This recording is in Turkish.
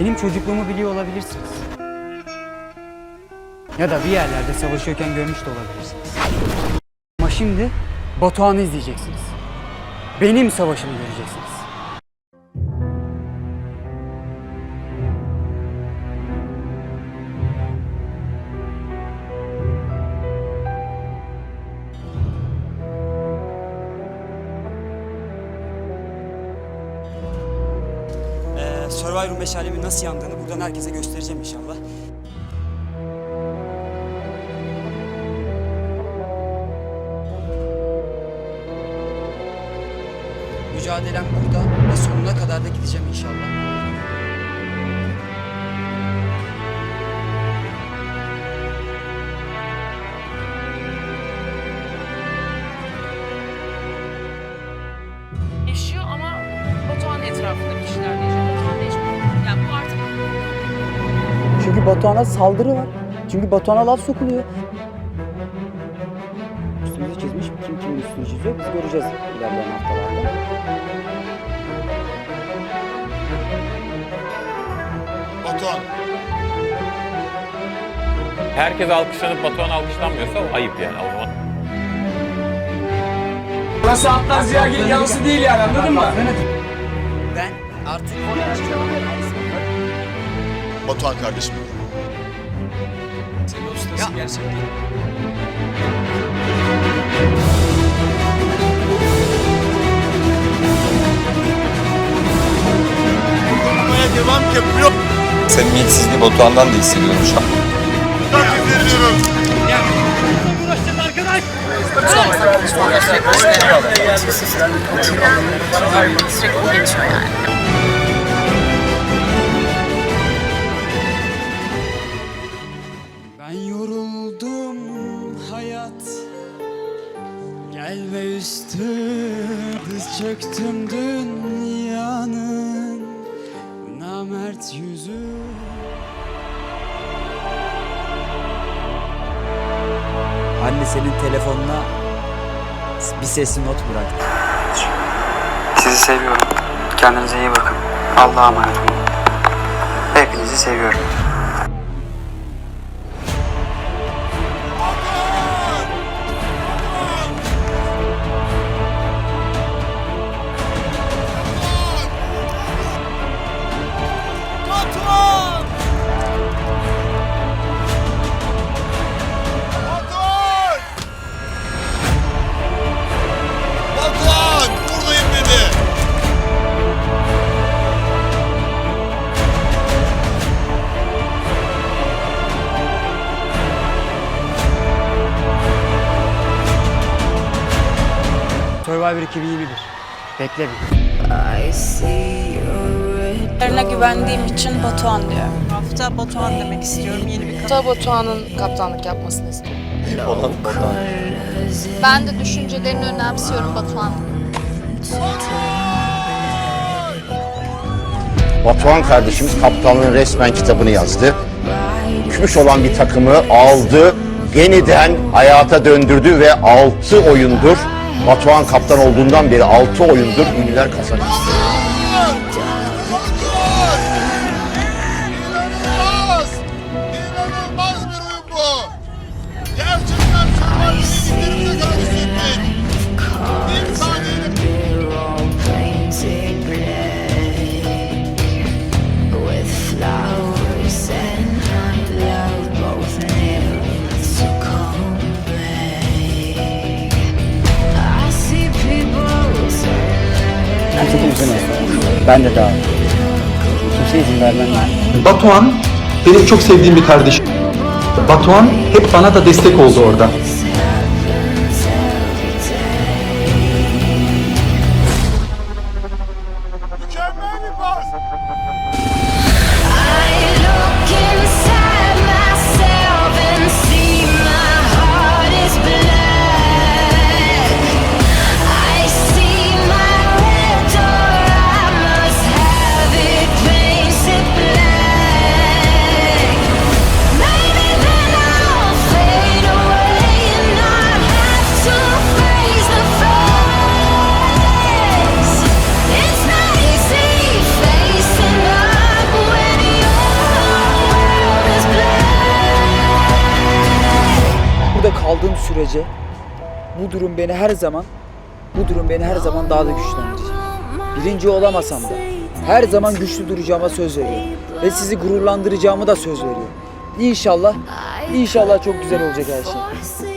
Benim çocukluğumu biliyor olabilirsiniz. Ya da bir yerlerde savaşıyorken görmüş de olabilirsiniz. Ama şimdi Batuhan'ı izleyeceksiniz. Benim savaşımı göreceksiniz. Survivor meşalemin nasıl yandığını buradan herkese göstereceğim inşallah. Mücadelem burada ve sonuna kadar da gideceğim inşallah. yaşıyor ama Batuhan etrafındaki kişiler yaşıyor. Batuhan'a saldırı var. Çünkü Batuhan'a laf sokuluyor. Üstümüzü çizmiş. Kim kimin üstünü çiziyor biz göreceğiz ilerleyen haftalarda. Batuhan. Herkes alkışlanıp Batuhan alkışlanmıyorsa o ayıp yani o zaman. Burası Atlas Ziyagil yalısı değil yani anladın mı? Ben artık Batuhan kardeşim. Senin ustası gerçekten. Vurmaya devam yapıyor. Samimiyetsizliği Batuhan'dan da hissediyorum şu an. Takip ediyorum. sürekli geçiyor yani. Gel ve üstüme çöktüm dünyanın Namert yüzü Anne senin telefonuna bir sesli not bıraktı. Sizi seviyorum. Kendinize iyi bakın. Allah'a emanet olun. Hepinizi seviyorum. Survivor 2021. Bekle bir. Yerine güvendiğim için Batuhan diyorum. Hafta Batuhan demek istiyorum. Yeni bir Hatta Batuhan'ın kaptanlık yapmasını istiyorum. Ben de düşüncelerini önemsiyorum Batuhan. Batuhan kardeşimiz kaptanlığın resmen kitabını yazdı. Küçmüş olan bir takımı aldı, yeniden hayata döndürdü ve 6 oyundur Batuhan kaptan olduğundan beri 6 oyundur ünlüler kazanıyor. Ben de daha. Kimse izin vermem. Batuhan benim çok sevdiğim bir kardeşim. Batuhan hep bana da destek oldu orada. Sürece bu durum beni her zaman bu durum beni her zaman daha da güçlendirecek. Birinci olamasam da her zaman güçlü duracağıma söz veriyorum. Ve sizi gururlandıracağımı da söz veriyorum. İnşallah, inşallah çok güzel olacak her şey.